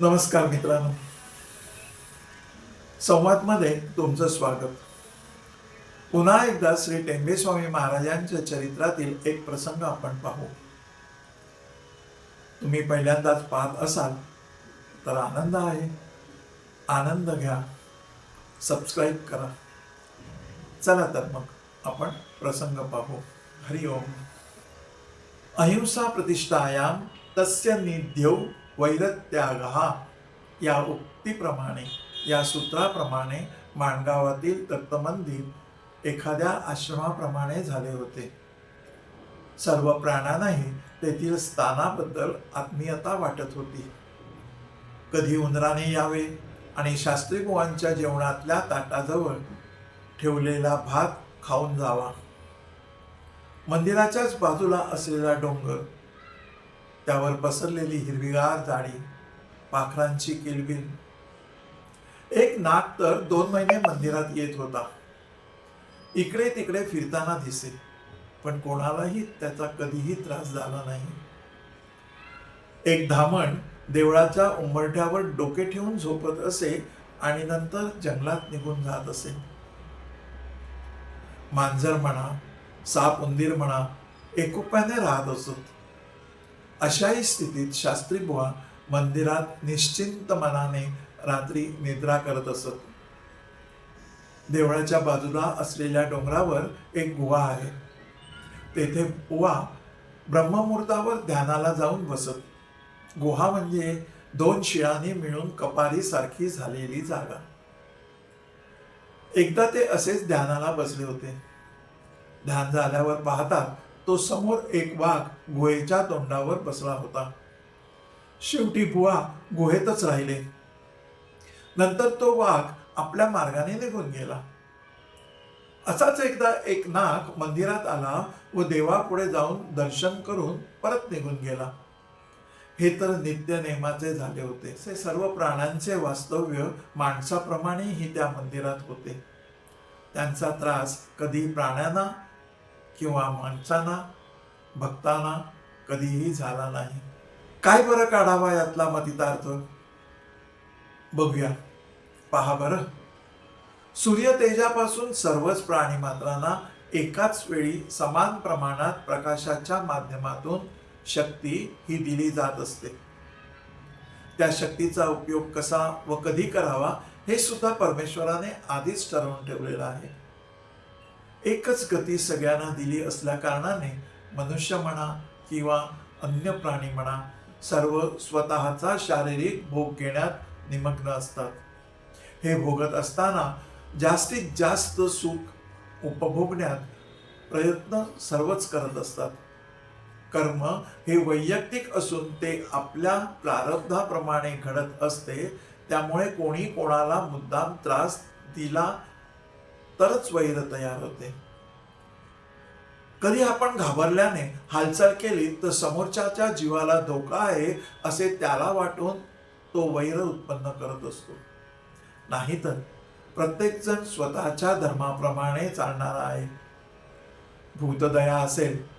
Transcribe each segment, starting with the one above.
नमस्कार मित्रांनो. संवादमध्ये तुमचं स्वागत. पुन्हा एकदा श्री टेंबेस्वामी महाराजांच्या चरित्रातील एक प्रसंग आपण पाहू. तुम्ही पहिल्यांदाच पाहत असाल तर आनंद आहे. आनंद घ्या. सबस्क्राईब करा. चला तर मग आपण प्रसंग पाहू. हरिओम. अहिंसा प्रतिष्ठायाम तस्य निध्यौ वैरत्यागहा या उक्तीप्रमाणे या सूत्राप्रमाणे माणगावातील दत्तमंदिर एखाद्या आश्रमाप्रमाणे झाले होते. सर्व प्राण्यांनाही तेथील स्थानाबद्दल आत्मीयता वाटत होती. कधी उंदराने यावे आणि शास्त्री बुवांच्या जेवणातल्या ताटाजवळ ठेवलेला भात खाऊन जावा. मंदिराच्याच बाजूला असलेला डोंगर त्यावर पसरलेली हिरवीगार जाडी पाखरांची किलबिल. एक नाग तर दोन महिने मंदिरात येत होता. इकडे तिकडे फिरताना दिसे पण कोणालाही त्याचा कधीही त्रास झाला नाही. एक धामण देवळाच्या उंबरठ्यावर डोके ठेवून झोपत असे आणि नंतर जंगलात निघून जात असे. मांजर म्हणा साप उंदीर म्हणा एकोप्याने राहत असत. अशाही स्थितीत शास्त्री बुवा मंदिरात निश्चिंत मनाने रात्री निद्रा करत असत. देवळाच्या बाजूला असलेल्या डोंगरावर एक गुहा आहे. तेथे बुवा ब्रह्ममुहूर्तावर ध्यानाला जाऊन बसत. गुहा म्हणजे दोन शिळांनी मिळून कपारी सारखी झालेली जागा. एकदा ते असेच ध्यानाला बसले होते. ध्यान झाल्यावर पाहतात तो समोर एक वाघ गुहेच्या तोंडावर बसला होता. शेवटी बुवा गुहेतच राहिले. नंतर तो वाघ आपल्या मार्गाने निघून गेला. असाच एकदा एक नाग मंदिरात आला व देवापुढे जाऊन दर्शन करून परत निघून गेला. हे तर नित्य नेमाचे झाले होते. से सर्व प्राण्यांचे वास्तव्य माणसाप्रमाणेही त्या मंदिरात होते. त्यांचा त्रास कधी प्राण्यांना किंवा माणसांना भक्तांना कधीही झाला नाही. काय बरं काढावा यातला मतितार्थ? बघूया. पहा बरं. सूर्य तेजापासून सर्वच प्राणी मात्रांना एकाच वेळी समान प्रमाणात प्रकाशाच्या माध्यमातून शक्ती ही दिली जात असते. त्या शक्तीचा उपयोग कसा व कधी करावा हे सुद्धा परमेश्वराने आधीच ठरवून ठेवलेलं आहे. एकच गती सगळ्यांना दिली असल्या कारणाने मनुष्य म्हणा किंवा अन्य प्राणी म्हणा सर्व स्वतःचा शारीरिक भोग घेण्यात निमग्न असतात. हे भोगत असताना जास्तीत जास्त सुख उपभोगण्यात प्रयत्न सर्वच करत असतात. कर्म हे वैयक्तिक असून ते आपल्या प्रारब्धाप्रमाणे घडत असते त्यामुळे कोणी कोणाला मुद्दाम त्रास दिला तरच वैर तयार होते. कधी आपण घाबरल्याने हालचाल केली तर समोरच्याच्या जीवाला धोका आहे असे त्याला वाटून तो वैर उत्पन्न करत असतो. नाहीतर प्रत्येकजण स्वतःच्या धर्माप्रमाणे चालणारा आहे. भूतदया असेल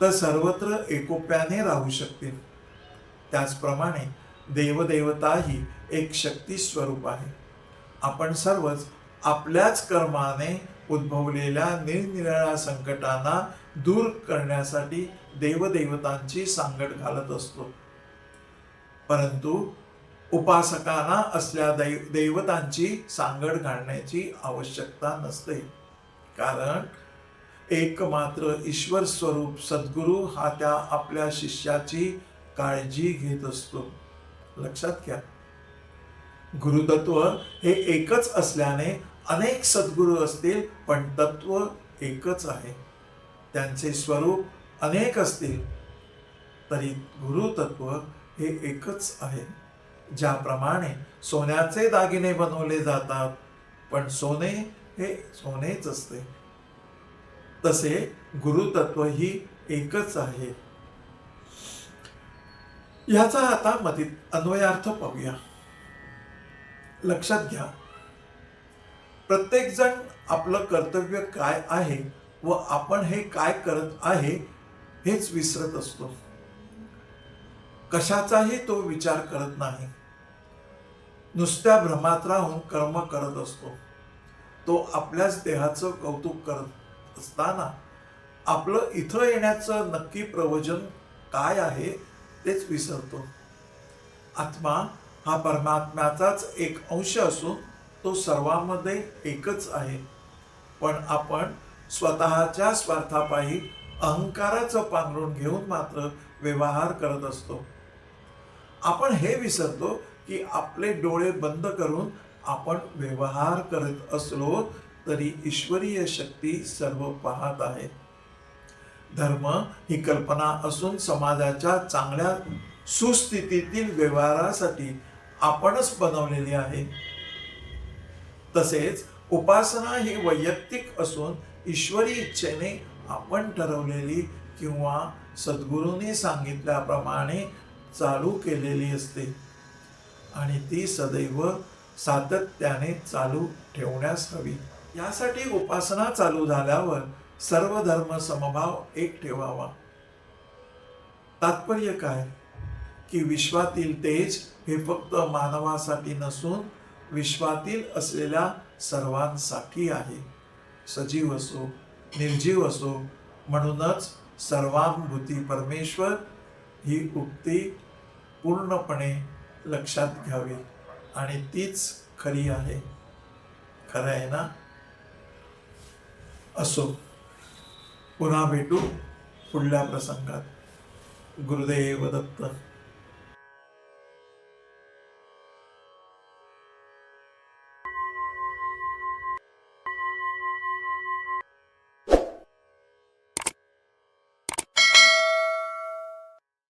तर सर्वत्र एकोप्याने राहू शकतील. त्याचप्रमाणे देवदेवताही एक शक्ती स्वरूप आहे. आपण सर्वच आपल्याच कर्माने उद्भवलेल्या निरनिराळ्या संकटांना दूर करण्यासाठी देवदेवतांची सांगड घालत असतो. परंतु उपासकांना असल्या दै दैवतांची सांगड घालण्याची आवश्यकता नसते. कारण एकमात्र ईश्वर स्वरूप सद्गुरू हा त्या आपल्या शिष्याची काळजी घेत असतो. लक्षात घ्या. गुरुतत्व हे एकच असल्याने अनेक सद्गुरू असतील पण तत्व एकच आहे. त्यांचे स्वरूप अनेक असतील तरी गुरुतत्व हे एकच आहे. ज्याप्रमाणे सोन्याचे दागिने बनवले जातात पण सोने हे सोनेच असते. तसे गुरुतत्व ही एकच आहे. याचा आता मतीत अन्वयार्थ पाहूया. लक्षात घ्या. प्रत्येकजण आपलं कर्तव्य काय आहे व आपण हे काय करत आहे हेच विसरत असतो. कशाचाही तो विचार करत नाही. नुसत्या भ्रमात राहून कर्म करत असतो. तो आपल्याच देहाचं कौतुक करत असताना आपलं इथं येण्याचं नक्की प्रवचन काय आहे तेच विसरतो. आत्मा हा परमात्म्याचाच एक अंश असून तो सर्वांमध्ये एकच आहे. पण आपण स्वतःच्या स्वार्थापायी अहंकाराचं पांघरून घेऊन मात्र व्यवहार करत असतो. आपण हे विसरतो की आपले डोळे बंद करून आपण व्यवहार करत असलो तरी ईश्वरीय शक्ती सर्व पाहत आहे. धर्म ही कल्पना असून समाजाच्या चांगल्या सुस्थितीतील व्यवहारासाठी आपणच बनवलेली आहे. तसेच उपासना ही वैयक्तिक असून ईश्वरी इच्छेने आपण ठरवलेली किंवा सद्गुरूंनी सांगितल्याप्रमाणे चालू केलेली असते. आणि ती सदैव सातत्याने चालू ठेवण्यास हवी. यासाठी उपासना चालू झाल्यावर सर्व धर्म समभाव एक ठेवावा. तात्पर्य काय? की विश्वातील तेज हे फक्त मानवासाठी नसून विश्वातील असलेल्या सर्वांसाठी आहे. सजीव असो निर्जीव असो म्हणूनच सर्वांभूती परमेश्वर ही उक्ती पूर्णपणे लक्षात घ्यावी आणि तीच खरी आहे. खरं आहे ना? असो. पुन्हा भेटू पुढल्या प्रसंगात. गुरुदेव दत्त.